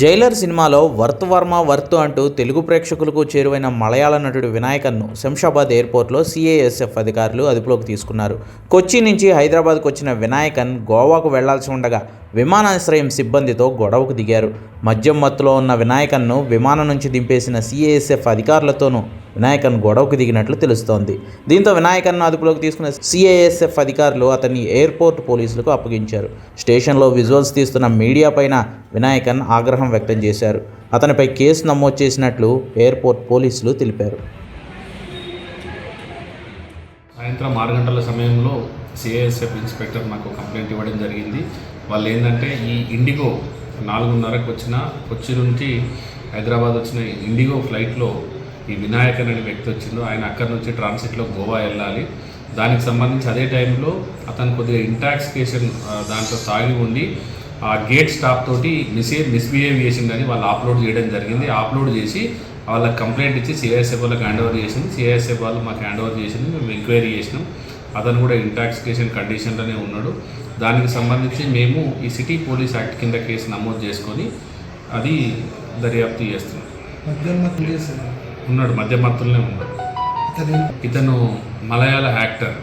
Jailer సినిమాలో worth Varma worth అంటూ తెలుగు ప్రేక్షకులకు చేరువైన మలయాళ నటుడు వినాయకన్ను శంషాబాద్ ఎయిర్పోర్ట్లో సిఏఎస్ఎఫ్ అధికారులు అదుపులోకి తీసుకున్నారు. కొచ్చి నుంచి హైదరాబాద్కు వచ్చిన వినాయకన్ గోవాకు వెళ్ళాల్సి ఉండగా విమానాశ్రయం సిబ్బందితో గొడవకు దిగారు. మద్యం మత్తులో ఉన్న వినాయకన్ను విమానం నుంచి దింపేసిన సిఏఎస్ఎఫ్ అధికారులతోనూ వినాయకన్ గొడవకు దిగినట్లు తెలుస్తోంది. దీంతో వినాయకన్ను అదుపులోకి తీసుకున్న సిఏఎస్ఎఫ్ అధికారులు అతన్ని ఎయిర్పోర్ట్ పోలీసులకు అప్పగించారు. స్టేషన్లో విజువల్స్ తీస్తున్న మీడియా పైన వినాయకన్ ఆగ్రహం వ్యక్తం చేశారు. అతనిపై కేసు నమోదు చేసినట్లు ఎయిర్పోర్ట్ పోలీసులు తెలిపారు. సాయంత్రం ఆరు గంటల సమయంలో సిఐఎస్ఎఫ్ ఇన్స్పెక్టర్ నాకు కంప్లైంట్ ఇవ్వడం జరిగింది. వాళ్ళు ఏంటంటే ఈ ఇండిగో నాలుగున్నరకు వచ్చిన కొచ్చి నుంచి హైదరాబాద్ వచ్చిన ఇండిగో ఫ్లైట్లో ఈ వినాయక్ అనే వ్యక్తి వచ్చిందో ఆయన అక్కడి నుంచి ట్రాన్సిట్లో గోవా వెళ్ళాలి. దానికి సంబంధించి అదే టైంలో అతను కొద్దిగా ఇంటాక్సికేషన్ దాంట్లో తాగి ఉండి ఆ గేట్ స్టాప్ తోటి మిస్ఏ మిస్బిహేవ్ చేసిందని వాళ్ళు అప్లోడ్ చేయడం జరిగింది. అప్లోడ్ చేసి వాళ్ళకి కంప్లైంట్ ఇచ్చి సిఐఎస్ఎఫ్ వాళ్ళకి హ్యాండ్ ఓవర్ చేసింది. సిఐఎస్ఎఫ్ వాళ్ళు మాకు హ్యాండ్ ఓవర్ చేసింది. మేము ఎంక్వైరీ చేసినాం. అతను కూడా ఇంటాక్సికేషన్ కండిషన్లోనే ఉన్నాడు. దానికి సంబంధించి మేము ఈ సిటీ పోలీస్ యాక్ట్ కింద కేసు నమోదు చేసుకొని అది దర్యాప్తు చేస్తున్నాం. ఉన్నాడు మధ్యమత్తులనే ఉన్నాడు. ఇతను మలయాళ యాక్టర్.